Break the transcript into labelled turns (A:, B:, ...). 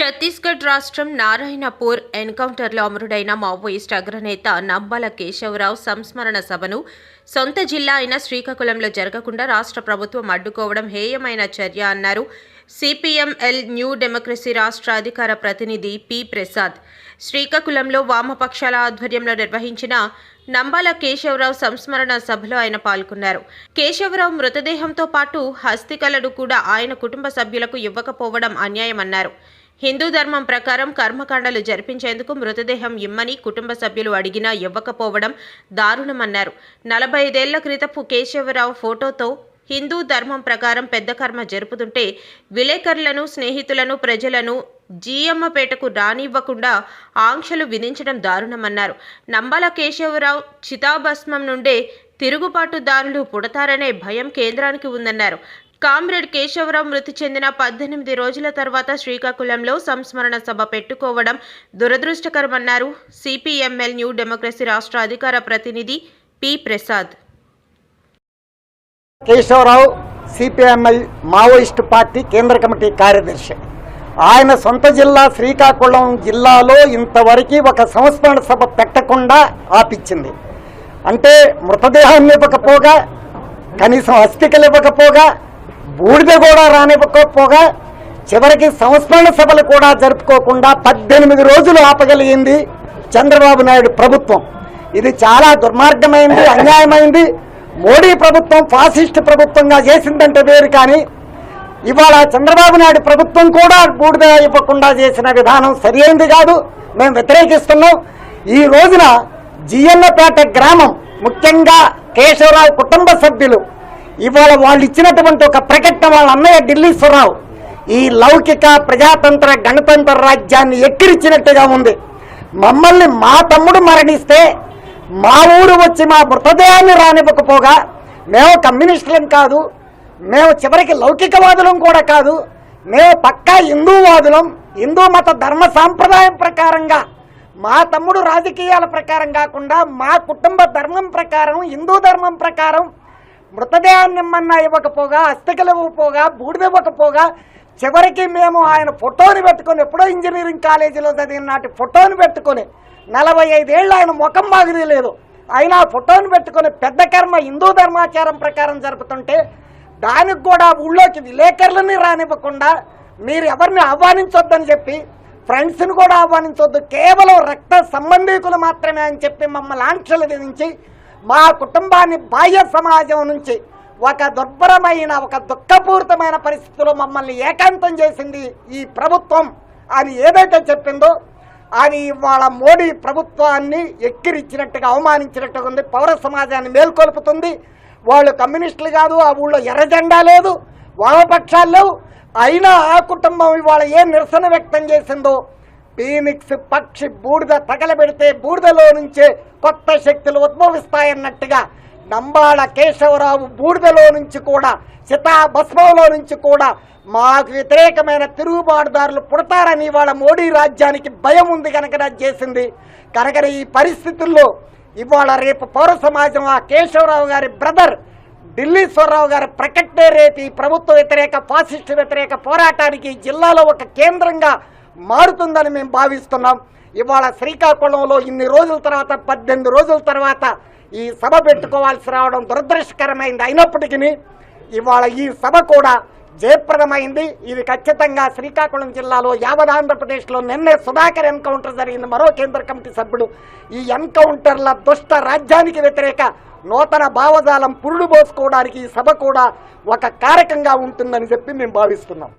A: ఛత్తీస్గఢ్ రాష్ట్రం నారాయణపూర్ ఎన్కౌంటర్లో అమరుడైన మావోయిస్ట్ అగ్రనేత నంబల కేశవరావు సంస్మరణ సభను సొంత జిల్లా అయిన శ్రీకాకుళంలో జరగకుండా రాష్ట్ర ప్రభుత్వం అడ్డుకోవడం హేయమైన చర్య అన్నారు సిపిఎంఎల్ న్యూ డెమోక్రసీ రాష్ట్ర అధికార ప్రతినిధి పి ప్రసాద్. శ్రీకాకుళంలో వామపక్షాల ఆధ్వర్యంలో నిర్వహించిన నంబాల కేశవరావు సంస్మరణ సభలో ఆయన పాల్గొన్నారు. కేశవరావు మృతదేహంతో పాటు హస్తికలను కూడా ఆయన కుటుంబ సభ్యులకు ఇవ్వకపోవడం అన్యాయమన్నారు. హిందూ ధర్మం ప్రకారం కర్మకాండలు జరిపించేందుకు మృతదేహం ఇమ్మని కుటుంబ సభ్యులు అడిగినా ఇవ్వకపోవడం దారుణమన్నారు. నలభై ఐదేళ్ళ క్రితపు కేశవరావు ఫోటోతో హిందూ ధర్మం ప్రకారం పెద్ద కర్మ జరుపుతుంటే విలేకరులను స్నేహితులను ప్రజలను జీఎమ్మపేటకు రానివ్వకుండా ఆంక్షలు విధించడం దారుణమన్నారు. నంబాల కేశవరావు చితాభస్మం నుండే తిరుగుబాటుదారులు పుడతారనే భయం కేంద్రానికి ఉందన్నారు. కామ్రేడ్ కేశవరావు మృతి చెందిన పద్దెనిమిది రోజుల తర్వాత శ్రీకాకుళంలో సంస్మరణ సభ పెట్టుకోవడం దురదృష్టకరమన్నారు సిపిఎంఎల్ న్యూ డెమోక్రసీ రాష్ట్ర అధికార ప్రతినిధి P Prasad
B: Keshavarao CPML Maoist party కేంద్ర కమిటీ కార్యదర్శి. ఆయన సొంత జిల్లా శ్రీకాకుళం జిల్లాలో ఇంతవరకు ఒక సంస్మరణ సభ పెట్టకుండా ఆపిచ్చింది అంటే మృతదేహాన్ని ఇవ్వకపోగా కనీసం అస్థికలు ఇవ్వకపోగా బూడిద కూడా రానివ్వకపోగా చివరికి సంస్మరణ సభలు కూడా జరుపుకోకుండా పద్దెనిమిది రోజులు ఆపగలిగింది చంద్రబాబు నాయుడు ప్రభుత్వం. ఇది చాలా దుర్మార్గమైంది అన్యాయమైంది. మోడీ ప్రభుత్వం ఫాసిస్ట్ ప్రభుత్వంగా చేసిందంటే వేరు కానీ ఇవాళ చంద్రబాబు నాయుడు ప్రభుత్వం కూడా బూడిద ఇవ్వకుండా చేసిన విధానం సరైనది కాదు. మేము వ్యతిరేకిస్తున్నాం. ఈ రోజున జిఎన్నపేట గ్రామం ముఖ్యంగా కేశవరావు కుటుంబ సభ్యులు ఇవాళ వాళ్ళు ఇచ్చినటువంటి ఒక ప్రకటన వాళ్ళ అన్నయ్య ఢిల్లీశ్వరరావు. ఈ లౌకిక ప్రజాతంత్ర గణతంత్ర రాజ్యాన్ని ఎక్కిరిచ్చినట్టుగా ఉంది. మమ్మల్ని మా తమ్ముడు మరణిస్తే మా ఊరు వచ్చి మా మృతదేహాన్ని రానివ్వకపోగా మేము కమ్యూనిస్టులం కాదు మేము చివరికి లౌకికవాదులం కూడా కాదు మేము పక్కా హిందూవాదులం హిందూ మత ధర్మ సాంప్రదాయం ప్రకారంగా మా తమ్ముడు రాజకీయాల ప్రకారం కాకుండా మా కుటుంబ ధర్మం ప్రకారం హిందూ ధర్మం ప్రకారం మృతదేహాన్ని నిమ్మన్నా ఇవ్వకపోగా అస్థికలు ఇవ్వకపోగా బూడిద ఇవ్వకపోగా చివరికి మేము ఆయన ఫోటోని పెట్టుకొని ఎప్పుడో ఇంజనీరింగ్ కాలేజీలో చదివిన నాటి ఫోటోని పెట్టుకొని నలభై ఐదేళ్ళు ఆయన ముఖం బాగుది లేదు. ఆయన ఫోటోని పెట్టుకొని పెద్ద కర్మ హిందూ ధర్మాచారం ప్రకారం జరుపుతుంటే దానికి కూడా ఊళ్ళోకి విలేకరులని రానివ్వకుండా మీరు ఎవరిని ఆహ్వానించొద్దని చెప్పి ఫ్రెండ్స్ని కూడా ఆహ్వానించొద్దు కేవలం రక్త సంబంధికులు మాత్రమే అని చెప్పి మమ్మల్ని ఆంక్షలు విధించి మా కుటుంబాన్ని బాహ్య సమాజం నుంచి ఒక దుర్భరమైన ఒక దుఃఖపూరితమైన పరిస్థితిలో మమ్మల్ని ఏకాంతం చేసింది ఈ ప్రభుత్వం అని ఏదైతే చెప్పిందో అది ఇవాళ మోడీ ప్రభుత్వాన్ని ఎక్కిరిచ్చినట్టుగా అవమానించినట్టుగా ఉంది పౌర సమాజాన్ని మేల్కొల్పుతుంది. వాళ్ళు కమ్యూనిస్టులు కాదు ఆ ఊళ్ళో ఎర్ర జెండా లేదు వామపక్షాలు లేవు. అయినా ఆ కుటుంబం ఇవాళ ఏ నిరసన వ్యక్తం చేసిందో ఫీనిక్స్ పక్షి బూడిద తగలబెడితే బూడిదలో నుంచే కొత్త శక్తులు ఉద్భవిస్తాయన్నట్టుగా నంబాళ కేశవరావు బూడిదలో నుంచి కూడా చితాభస్మంలో నుంచి కూడా మాకు వ్యతిరేకమైన తిరుగుబాటుదారులు పుడతారని ఇవాళ మోడీ రాజ్యానికి భయం ఉంది కనుక చేసింది. కనుక ఈ పరిస్థితుల్లో ఇవాళ రేపు పౌర సమాజం ఆ కేశవరావు గారి బ్రదర్ ఢిల్లీశ్వరరావు గారి ప్రకటనే రేపు ఈ ప్రభుత్వ వ్యతిరేక ఫాసిస్ట్ వ్యతిరేక పోరాటానికి జిల్లాలో ఒక కేంద్రంగా మారుతుందని మేము భావిస్తున్నాం. ఇవాళ శ్రీకాకుళంలో ఇన్ని రోజుల తర్వాత పద్దెనిమిది రోజుల తర్వాత ఈ సభ పెట్టుకోవాల్సి రావడం దురదృష్టకరమైంది అయినప్పటికీ ఇవాళ ఈ సభ కూడా జయప్రదమైంది. ఇది ఖచ్చితంగా శ్రీకాకుళం జిల్లాలో యావత్ ఆంధ్రప్రదేశ్లో నిన్నే సుధాకర్ ఎన్కౌంటర్ జరిగింది. మరో కేంద్ర కమిటీ సభ్యుడు. ఈ ఎన్కౌంటర్ల దుష్ట రాజ్యానికి వ్యతిరేక నూతన భావజాలం పురుడు పోసుకోవడానికి ఈ సభ కూడా ఒక కారకంగా ఉంటుందని చెప్పి మేము భావిస్తున్నాం.